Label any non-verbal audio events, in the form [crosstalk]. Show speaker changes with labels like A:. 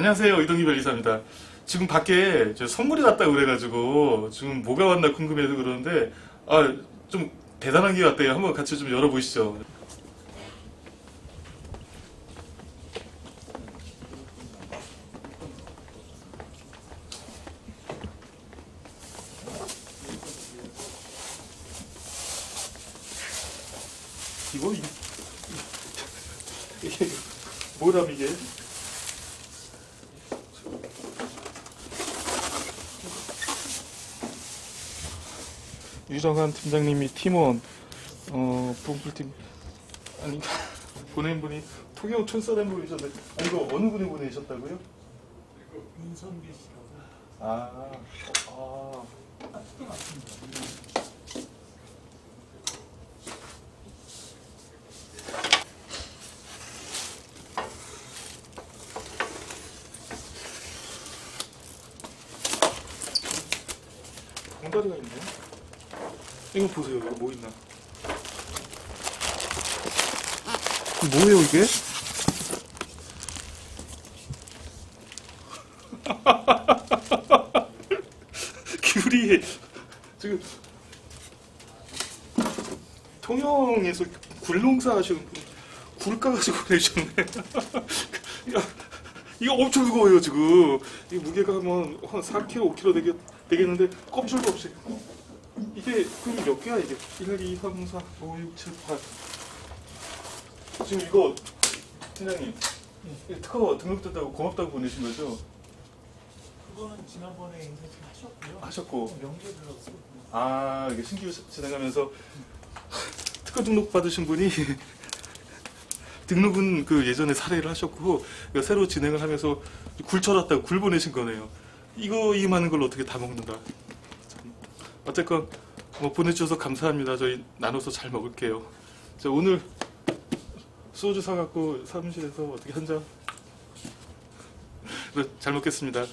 A: 안녕하세요. 이동기 변리사입니다. 지금 밖에 저 선물이 왔다고 그래가지고 지금 뭐가 왔나 궁금해서 그러는데 아, 좀 대단한 게 왔대요. 한번 같이 좀 열어보시죠. 이거 [laughs] 뭐람 이게? 유정한 팀장님이 팀원 어 뽕풀팀 아니 [laughs] 보낸 분이 통영 촌사람 분이셨는데 아니 이거 어느 분이 보내셨다고요?
B: 윤선규 씨라고
A: 아, 아. 봉다리가 있네. 이거 보세요. 이거 뭐 있나? 뭐예요 이게? [laughs] 귤이 지금 통영에서 굴농사 하시는 분 굴 까가지고 내셨네. 야, [laughs] 이거 엄청 무거워요 지금. 이 무게가 뭐한 4kg, 5kg 되겠, 되겠는데 껍질도 없이. 이게 그럼 몇 개야 이게? 1, 2, 3, 4, 5, 6, 7, 8. 지금 이거 팀장님 이 특허 등록됐다고 고맙다고 보내신 거죠?
B: 그거는 지난번에 인쇄팅 하셨고요.
A: 하셨고
B: 명제 들었고
A: 아 이게 신규 진행하면서 [laughs] 특허 등록 받으신 분이 [laughs] 등록은 그 예전에 사례를 하셨고 이거 새로 진행을 하면서 굴 철었다고 굴 보내신 거네요. 이거 이 많은 걸 어떻게 다 먹는다. 참. 어쨌건 뭐 보내주셔서 감사합니다. 저희 나눠서 잘 먹을게요. 자, 오늘 소주 사갖고 사무실에서 어떻게 한 잔? [laughs] 네, 잘 먹겠습니다.